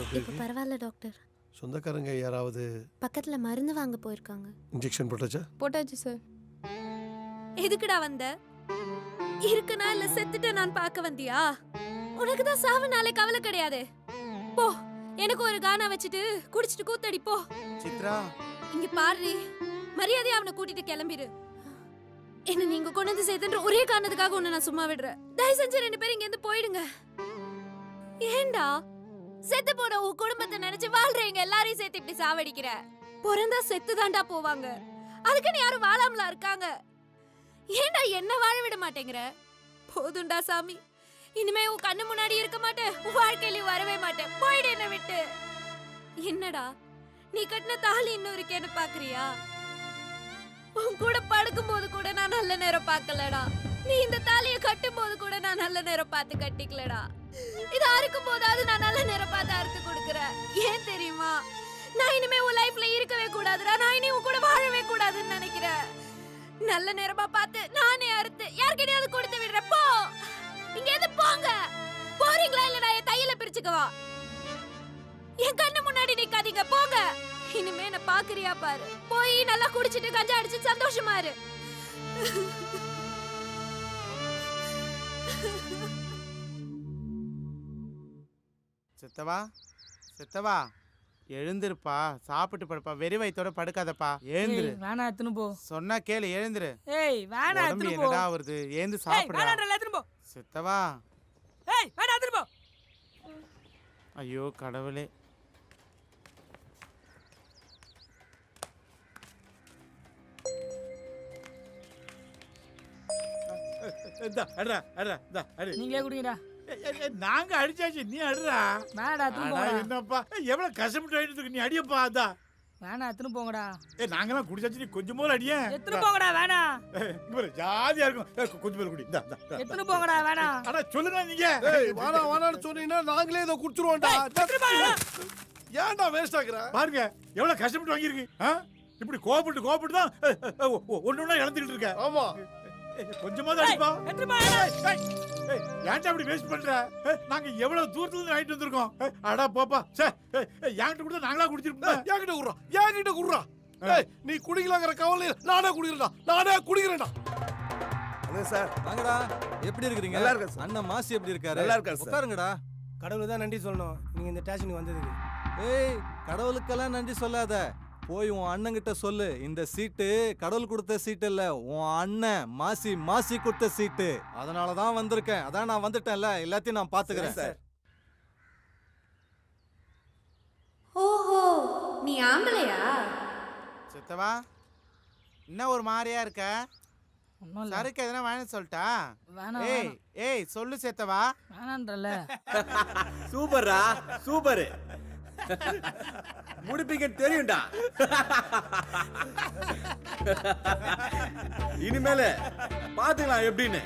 இப்போ? பரவாயில்ல டாக்டர். சொந்தக்காரங்க யாராவது பக்கத்துல மருந்து வாங்க போயிருக்காங்க. இன்ஜெக்ஷன் போட்டாச்சா? போட்டாச்சு சார். எதுக்குடா வந்த? இருக்குனா இல்ல செத்துட்டு நான் பார்க்க வந்தியா? உனக்கு தான் சாவு நாளை கவலை கிடையாது. போ எனக்கு ஒரு கானா வச்சுட்டு குடிச்சிட்டு கூத்தடி போ. சித்ரா. இங்க பாரு மரியாதையா அவனை கூட்டிட்டு கிளம்பிரு. என்ன நீங்க கொண்டு வந்து சேர்த்துன்ற ஒரே காரணத்துக்காக உன்னை நான் சும்மா விடுறேன். தயவு செஞ்சு ரெண்டு பேரும் இங்க இருந்து போயிடுங்க. ஏண்டா செத்து போன உன் குடும்பத்தை நினைச்சு வாழ்றீங்க எல்லாரையும் சேர்த்து இப்படி சாவடிக்கிற? பிறந்தா செத்து தாண்டா போவாங்க. அதுக்குன்னு யாரும் வாழாமலா இருக்காங்க? ஏண்டா என்ன வாழ விட மாட்டேங்கிற? போதுண்டா சாமி. இனிமே உன் கண்ணு முன்னாடி இருக்க மாட்டேன். உன் வாழ்க்கையிலயும் வரவே மாட்டேன். போயிடு என்ன விட்டு. என்னடா? நீ கட்டின தாலி இன்னும் இருக்கேன்னு பாக்குறியா? உன் கூட படுக்கும் போது கூட நான் நல்ல நேரம் பார்க்கலடா. நீ இந்த தாலிய கட்டும் போது கூட நான் நல்ல நேரம் பார்த்து கட்டிக்கலடா. இது அறுக்கும் போதாவது நான் நல்ல நேரம் பார்த்து அறுத்து கொடுக்குறேன். ஏன் தெரியுமா? நான் இனிமே உன் லைஃப்ல இருக்கவே கூடாதுடா. நான் இனி உன் கூட வாழவே கூடாதுன்னு நினைக்கிறேன். நல்ல நேரமா பார்த்து நானே அறுத்து யார்கிட்டயாவது கொடுத்து விடுறேன். போ. இங்க இருந்து போங்க. போறீங்களா இல்ல நான் என் தையில பிரிச்சுக்கவா. என் கண்ணு முன்னாடி நிக்காதீங்க. போங்க. இனிமே என்ன பாக்குறியா பாரு. போய் நல்லா குடிச்சிட்டு கஞ்சா அடிச்சு சந்தோஷமா இரு. சித்தவா? சித்தவா? எழுந்திருப்பா. சாப்பிட்டு படுப்பா. வெறி வயித்தோட படுக்காதப்பா. எழுந்திரு வேணா எடுத்துன்னு போ. சொன்னா கேளு எழுந்திரு. ஏய் வேணா எடுத்துன்னு போ. என்னடா வருது ஏந்து எடுத்துன்னு போ. சித்தவா? ஏய் வேணா எடுத்துன்னு போ. ஐயோ கடவுளே. இந்தா, அட்றா, அட்றா, இந்தா, அடி. நீங்களே குடிங்கடா. ஏய், ஏய், ஏய், நாங்க அடிச்சாச்சு நீ அடிடா வேணா அடா, போங்கடா. என்னப்பா? ஏய், எவ்வளவு கஷ்டப்பட்டு வாங்கிட்டு இருக்கு, நீ அடியப்பா அதான். வேணா எடுத்துன்னு போங்கடா. ஏ நாங்கெல்லாம் குடிச்சாச்சு நீ கொஞ்சம் போல அடியே. எடுத்துன்னு போங்கடா வேணா இங்க பாரு, ஜாலியா இருக்கும். ஏய், கொ- கொஞ்சம் போல குடி. இந்தா, இந்தா, இந்தா. எடுத்துன்னு போங்கடா வேணா அடா சொல்லுங்க நீங்க. ஏய் வாடா வாடான்னு சொன்னீங்கன்னா நாங்களே இதை குடிச்சிருவோம்டா. ஏன்டா வேஸ்ட் ஆகுற? பாருங்க எவ்வளவு கஷ்டப்பட்டு வாங்கியிருக்கு ஆ? இப்படி கோபப்பட்டு கோபப்பட்டு தான் ஏய், ஏய், ஒ- ஒ- ஒண்ணு ஒண்ணா இழந்துட்டு இருக்க. ஆமா. ஏய், கொஞ்சமாவது அடிப்பா ஏன்டா அப்படி வேஸ்ட் பண்ற? நாங்க எவ்வளவு தூரத்துல இருந்து வாங்கிட்டு வந்திருக்கோம்? அடா போப்பா. சே என்கிட்ட கூட நாங்களா குடிச்சிருப்போம்? என்கிட்ட குடுறா. என்கிட்ட குடுறா. ஏய். நீ குடிக்கலாங்கிற கவலை நானே குடிக்கிறேன்டா. நானே குடிக்கிறேன்டா. சார். வாங்கடா. எப்படி இருக்கிறீங்க? நல்லா. அண்ணன் மாசி எப்படி இருக்காரு? நல்லா இருக்காரு. உட்காருங்கடா. கடவுளுக்கு தான் நன்றி சொல்லணும். நீங்க இந்த ஸ்டேஷனுக்கு வந்ததுக்கு. ஏய் கடவுளுக்கெல்லாம் நன்றி சொல்லாத. போய் உன் அண்ணன்கிட்ட சொல்லு. இந்த சீட்டு கடவுள் கொடுத்த சீட்டு இல்ல. உன் அண்ணன் மாசி மாசி கொடுத்த சீட்டு. அதனால தான் வந்திருக்கேன். அதான் நான் வந்துட்டேன்ல. எல்லாத்தையும் நான் பாத்துக்கிறேன். சார் ஓஹோ நீ ஆம்பளையா? சித்தவா என்ன ஒரு மாதிரியா இருக்க? சருக்கு எதனா வாங்கி சொல்லிட்டா? வேணாம் ஏய் வேணாம். ஏய் சொல்லு சேத்தவா வேணான்றல. சூப்பர்ரா சூப்பர். முடிப்பீங்க தெரியும்டா. இனிமேல பாத்துக்கலாம் எப்படின்னு.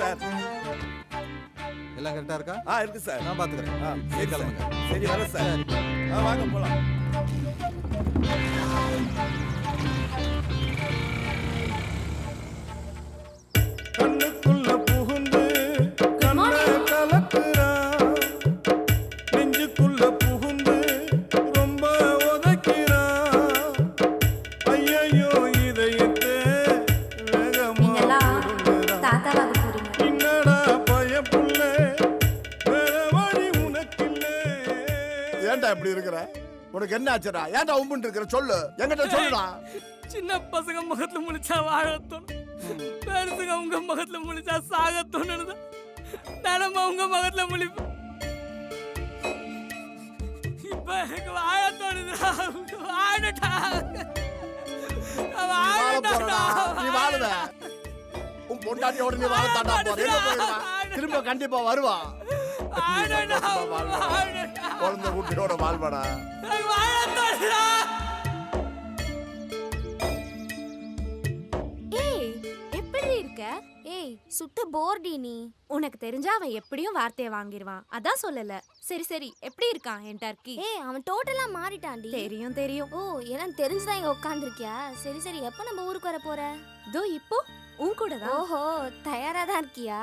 சார். எல்லாம் கரெக்டா இருக்கா? ஆ இருக்கு சார். நான் பாத்துக்கிறேன். ஆ, சரி கிளம்புங்க சார். சரி வரேன் சார். ஆ வாங்க போலாம். பயப்புள்ள வேற வழி உனக்கில்லை. ஏன்டா இப்படி இருக்கிற? உனக்கு என்ன ஆச்சுடா? ஏன்டா உம்புன்னு இருக்கிற? சொல்லு. என்கிட்ட சொல்லுடா. சின்ன பசங்க முகத்துல முழிச்சா வாழத்தோணும் பெருசுங்க உங்க முகத்துல முழிச்சா சாகத்தோணுன்னு தினமும் உங்க முகத்துல முழிப்பேன் இப்ப எனக்கு வாழ தோணுதுடா வாழட்டா. வாழ போறடா. நீ வாழுவ உன் பொண்டாட்டியோட நீ வாழத்தாண்டா போற. எங்க போயிருவா திரும்ப கண்டிப்பா வருவா. குழந்தை குட்டியோட வாழ்வாடா. ஏய் எப்படி இருக்க? ஏய் சுத்த போர்டி நீ. உனக்கு தெரிஞ்சா அவன் எப்படியும் வார்த்தையை வாங்கிடுவான் அதான் சொல்லல. சரி சரி எப்படி இருக்கான் என் டர்க்கி? ஏய் அவன் டோட்டலா மாறிட்டான்டி. தெரியும் தெரியும். ஓ எல்லாம் தெரிஞ்சுதான் இங்க உட்காந்துருக்கியா சரி சரி எப்போ நம்ம ஊருக்கு வர போற தோ இப்போ உன் கூட தான் ஓஹோ தயாரா தான் இருக்கியா?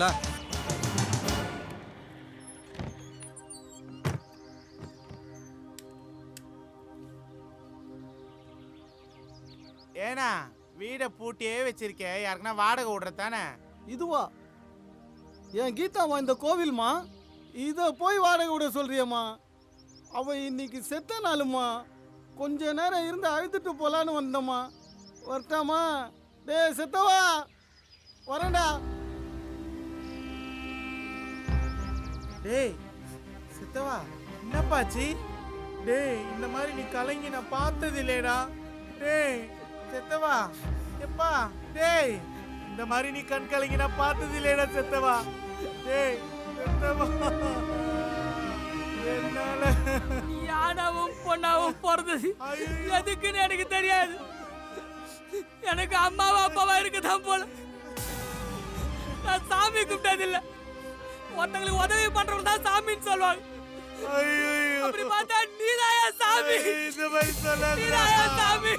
பசங்களா ஏனா வீடை பூட்டியே வச்சிருக்க. யாருக்குன்னா வாடகை விடுற தானே இதுவா? என் கீதாமா இந்த கோவில்மா? இத போய் வாடகை விட சொல்றியம்மா? அவ இன்னைக்கு செத்த நாளுமா கொஞ்ச நேரம் இருந்து அழுதுட்டு போலான்னு வந்தம்மா. வரட்டாமா டேய் செத்தவா? வரேன்டா. டேய் சித்தவா என்னப்பாச்சு டேய் இந்த மாதிரி நீ கலங்கி நான் பார்த்தது இல்லையடா டேய் சித்தவா எப்பா டேய் இந்த மாதிரி நீ கண் கலங்கி நான் பார்த்தது இல்லையடா சித்தவா. டேய் சித்தவா என்னால யானாவும் பொண்ணாவும் பிறந்தது எதுக்குன்னு எனக்கு தெரியாது. எனக்கு அம்மாவா அப்பாவா இருக்குதான் போல. நான் சாமி கும்பிட்டதில்ல. ஒருத்தங்களுக்கு உதவி பண்றவங்க தான் சாமின்னு சொல்லுவாங்க. அப்படி பார்த்தா நீதாயா சாமி? இந்த மாதிரி சொல்லாத நீதாயா சாமி?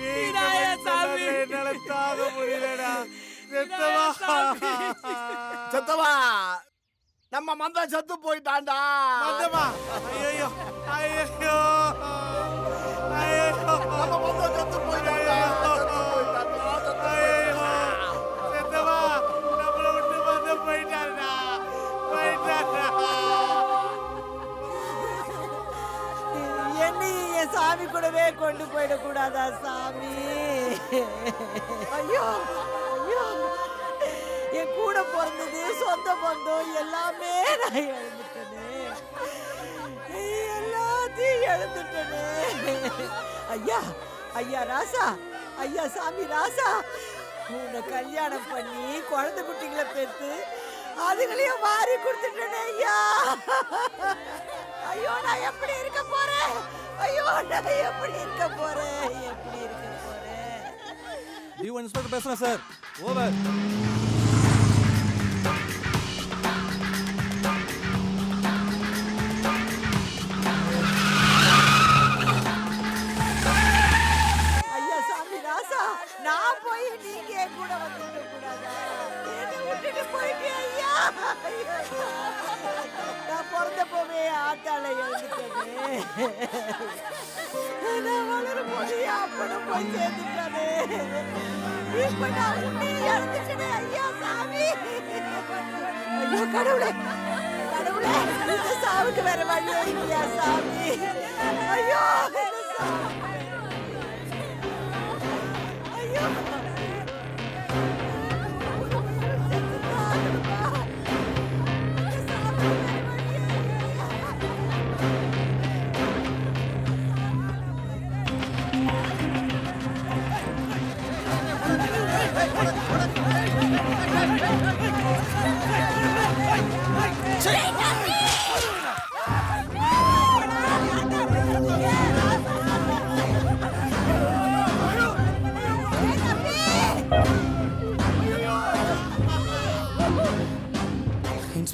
நீதாயா. சாமி. என்னால தாங்க முடியலடா. சித்தவா? செத்தவா? நம்ம மந்த செத்து போயிட்டான்டா. மந்தமா? ஐயோ ஐயோ ஐயோ நம்ம மந்த செத்து போயிட்டான்டா போயிடக்கூடாதா சாமி ஐயோ ஐயோ. என் கூட பிறந்தது சொந்த பந்தம் எல்லாமே நான் இழந்துட்டேனே. எல்லாத்தையும் இழந்துட்டேனே. ஐயா ஐயா ராசா ஐயா சாமி ராசா. உன்னை கல்யாணம் பண்ணி குழந்தை குட்டிகளை பெற்று அதுகளையும் மாறி கொடுத்துட்டேனே ஐயா. ஐயோ நான் எப்படி இருக்க போறேன்? ஐயோ நான் எப்படி இருக்க போறேன்? எப்படி இருக்க போறேன்? இன்ஸ்பெக்டர் பேசுறேன் சார் ஓவர் ஐயா சாமி ராசா நான் போய் நீங்க என் கூட வந்துருக்க கூடாதா? என்னை விட்டுட்டு போயிட்டே ஐயா? ஐயோ. நான் வளரும் போது என் போய் சேர்ந்துட்டானே இப்ப நான் ஐயா சாமி ஐயோ கடவுளே கடவுளே இந்த சாவுக்கு வேற வழியே இல்லையா சாமி. ஐயோ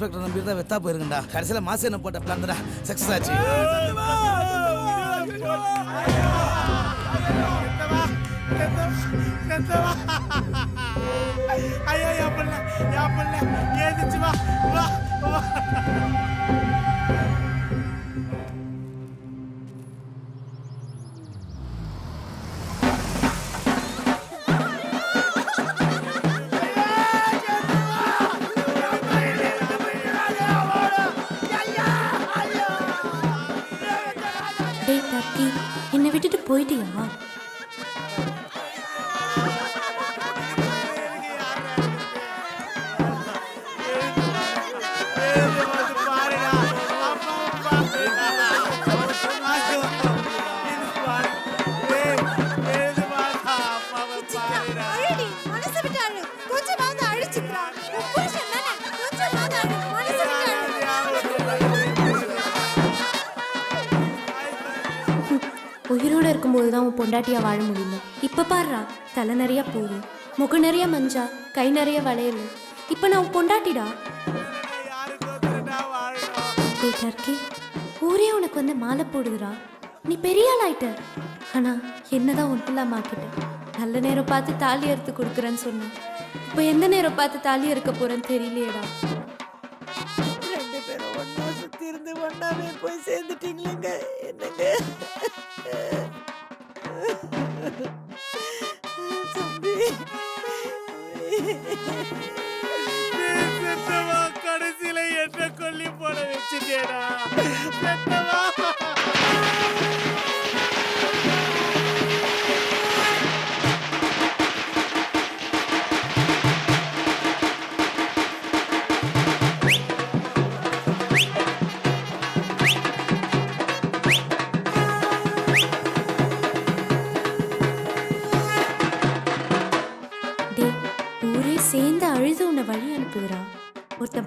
இன்ஸ்பெக்டர் நம்பி தான் வெத்தா போயிருக்கண்டா. கடைசியில் மாசு என்ன போட்ட பிளான் தான் சக்ஸஸ் ஆச்சு. ஐயோ என் பிள்ளை என் பிள்ளை. ஏதிச்சு வா வா. வா என்னை விட்டுட்டு போயிட்டியம்மா. உயிரோட இருக்கும்போது தான் உன் பொண்டாட்டியா வாழ முடியும்? இப்ப பாருடா தலை நிறைய பூவு முகம் நிறைய மஞ்சா கை நிறைய வளையல். இப்ப நான் உன் பொண்டாட்டிடா? டர்க்கி ஊரே உனக்கு வந்து மாலை போடுதுடா. நீ பெரிய ஆள் ஆயிட்ட ஆனா என்னதான் ஒன்றுலாம் ஆக்கிட்ட நல்ல நேரம் பார்த்து தாலி அறுத்து கொடுக்குறேன்னு சொன்னேன் இப்போ எந்த நேரம் பார்த்து தாலி அறுக்க போறேன்னு தெரியலையேடா. சேர்ந்து இருந்து போய் சேர்ந்துட்டீங்களேங்க. என்னங்க?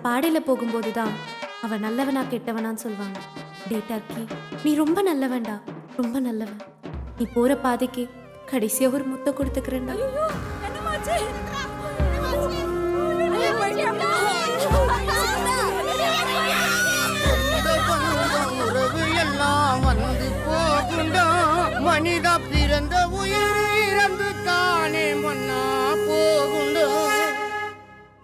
பாடையில போகும்போது தான் அவன் நல்லவனா கெட்டவனான்னு சொல்லுவாங்க டே டர்க்கி நீ ரொம்ப நல்லவன்டா ரொம்ப நல்லவன் நீ போற பாதைக்கு கடைசியா ஒரு முத்த கொடுத்துக்கிறேன்டா மனிதா பிறந்த